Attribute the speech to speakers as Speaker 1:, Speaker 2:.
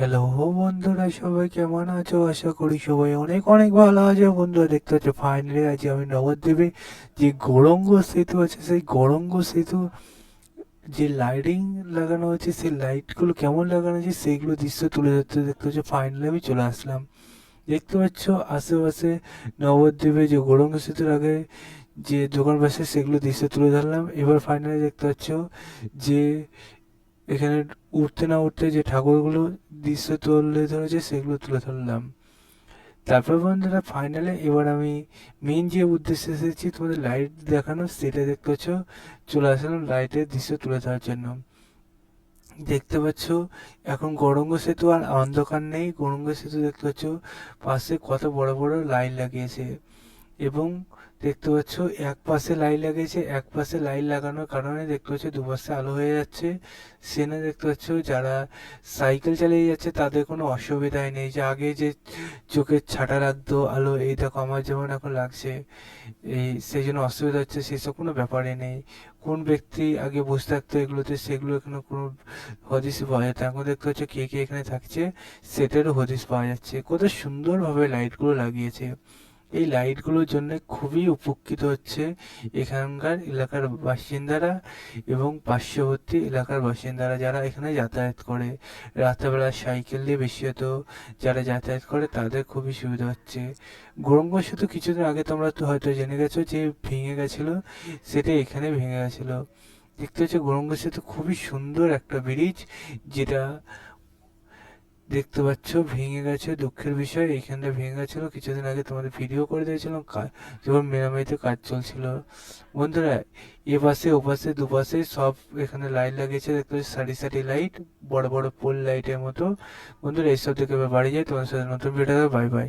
Speaker 1: Hello বন্ধুরা, সবাই কেমন আছো? আশা করি সবাই অনেক অনেক ভালো আছো। বন্ধুরা, দেখতে পাচ্ছ ফাইনালি আজ আমি নবদ্বীপে যে গৌরঙ্গ সেতু আছে, সেই গৌরঙ্গ সেতু যে লাইটিং লাগানো হচ্ছে, সেই লাইটগুলো কেমন লাগানো আছে সেইগুলো দৃশ্য তুলে ধরতে দেখতে পাচ্ছ ফাইনালি আমি চলে আসলাম। দেখতে পাচ্ছ, আশেপাশে নবদ্বীপে যে গৌরঙ্গ সেতুর আগে যে দোকান বসে সেগুলো দৃশ্য তুলে ধরলাম। এবার ফাইনালি দেখতে পাচ্ছ যে এখানে উঠতে না উঠতে যে ঠাকুরগুলো দৃশ্য তুলে ধরেছে, সেগুলো তুলে ধরলাম। তারপর বন্ধুরা ফাইনালে এবার আমি মেন যে উদ্দেশ্যে এসেছি তোমাদের লাইট দেখানো, সেটা দেখতে পাচ্ছ, চলে আসলাম লাইটের দৃশ্য তুলে ধরার জন্য। দেখতে পাচ্ছ, এখন গৌরঙ্গ সেতু আর অন্ধকার নেই। গৌরঙ্গ সেতু দেখতে পাচ্ছ, পাশে কত বড় বড় লাইন লাগিয়েছে। এবং দেখতে পাচ্ছ এক পাশে লাইট লাগিয়েছে এক পাশে লাইট লাগানোর কারণে দেখতে পাচ্ছ দুপাশে আলো হয়ে যাচ্ছে। সেনে দেখতে পাচ্ছ যারা সাইকেল চালিয়ে যাচ্ছে তাদের কোনো অসুবিধাই নেই। যে আগে যে চোখের ছাটা লাগতো, আলো, এই দেখো আমার যেমন এখন লাগছে, এই সেই জন্য অসুবিধা হচ্ছে সেসব কোনো ব্যাপারই নেই। কোন ব্যক্তি আগে বসে থাকতো এগুলোতে, সেগুলো এখানে কোনো হদিস পাওয়া যেত এখন দেখতে পাচ্ছ কে কে এখানে থাকছে, সেটারও হদিস পাওয়া যাচ্ছে। কত সুন্দরভাবে লাইটগুলো লাগিয়েছে। এই লাইটগুলোর জন্য খুবই উপকৃত হচ্ছে এখানকার এলাকার বাসিন্দারা এবং পার্শ্ববর্তী এলাকার বাসিন্দারা যারা এখানে যাতায়াত করে। রাত্রেবেলা সাইকেল দিয়ে বেশি হতো, যারা যাতায়াত করে তাদের খুবই সুবিধা হচ্ছে। গৌরঙ্গ সেতু কিছুদিন আগে তোমরা তো হয়তো জেনে গেছো যে ভেঙে গেছিল, সেটা এখানে ভেঙে গেছিল। দেখতে হচ্ছে গৌরঙ্গ সেতু খুবই সুন্দর একটা ব্রিজ, যেটা দেখতে পাচ্ছ, ভেঙে গেছে, দুঃখের বিষয়। এইখানটা ভেঙে গেছিল, কিছুদিন আগে তোমাদের ভিডিও করে দিয়েছিলাম যখন মেরামতিতে কাজ চলছিল। বন্ধুরা, এ পাশে, ও পাশে দুপাশে সব এখানে লাইট লাগিয়েছে, দেখতে পাচ্ছি, সারি সারি লাইট বড় বড় পোল লাইটের মতো। বন্ধুরা এইসব থেকে বাড়ি যায় তোমার সাথে নতুন ভিডিও বাই বাই